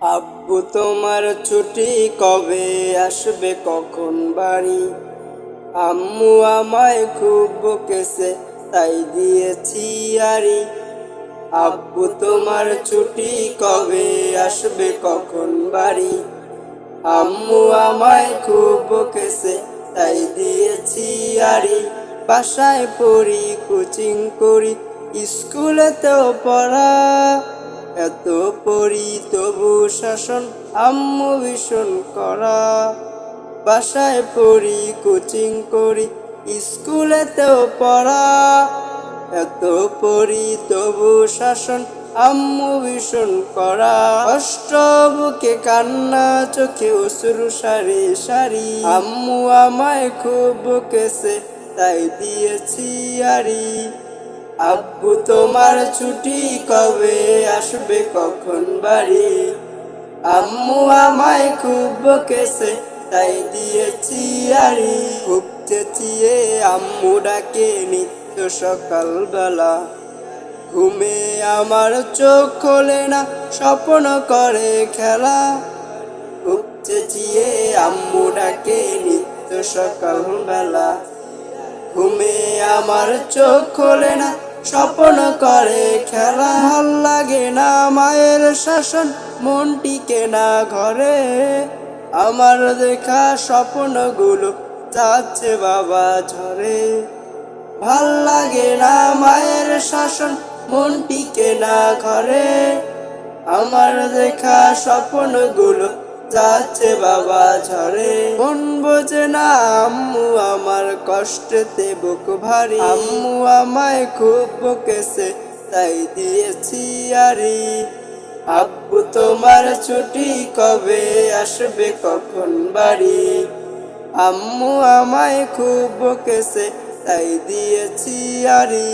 আব্বু, তোমার ছুটি কবে আসবে? কখন বাড়ি? আম্মু আমায় খুব বকেছে, তাই দিয়েছি আরি। আব্বু, তোমার ছুটি কবে আসবে? কখন বাড়ি? আম্মু আমায় খুব বকেছে, তাই দিয়েছি আরি। বাসায় পড়ি, কোচিং করি, স্কুলেতেও পড়া। এত পড়ি তবু শাসন আম্মু ভীষণ করা। বাসায় পড়ি, কোচিং করি স্কুলেতেও পড়া। এত পড়ি তবু শাসন আম্মু ভীষণ করা। কষ্ট বুকে কান্না, চোখে অসুরু সারি সারি। আম্মু আমায় খুব বকেছে, তাই দিয়েছি আরি। আব্বু, তোমার ছুটি কবে আসবে? কখন বাড়ি? আম্মু আমায় খুব বকেছে, তাই দিয়েছি আরি খুব চেঁচিয়ে আম্মু ডাকে, নিত্য সকালবেলা। ঘুমে আমার চোখ খোলে না, স্বপ্ন করে খেলা। খুব চেঁচিয়ে আম্মু ডাকে, নিত্য সকালবেলা। ঘুমে আমার চোখ খোলে না স্বপ্ন করে, খেলা ভালো লাগে না মায়ের শাসন, মন টিকে না ঘরে। আমার দেখা স্বপ্নগুলো যাচ্ছে বাবা ঝরে। ভালো লাগে না মায়ের শাসন, মন টিকে না ঘরে। আমার দেখা স্বপ্নগুলো যাচ্ছে বাবা ঝরে। মন বোঝে না আম্মু কষ্টেতে বুক ভারী। আম্মু আমায় খুব বকেছে, তাই দিয়েছি আরি। আব্বু, তোমার ছুটি কবে আসবে, কখন বাড়ি? আম্মু আমায় খুব বকেছে, তাই দিয়েছি আরি।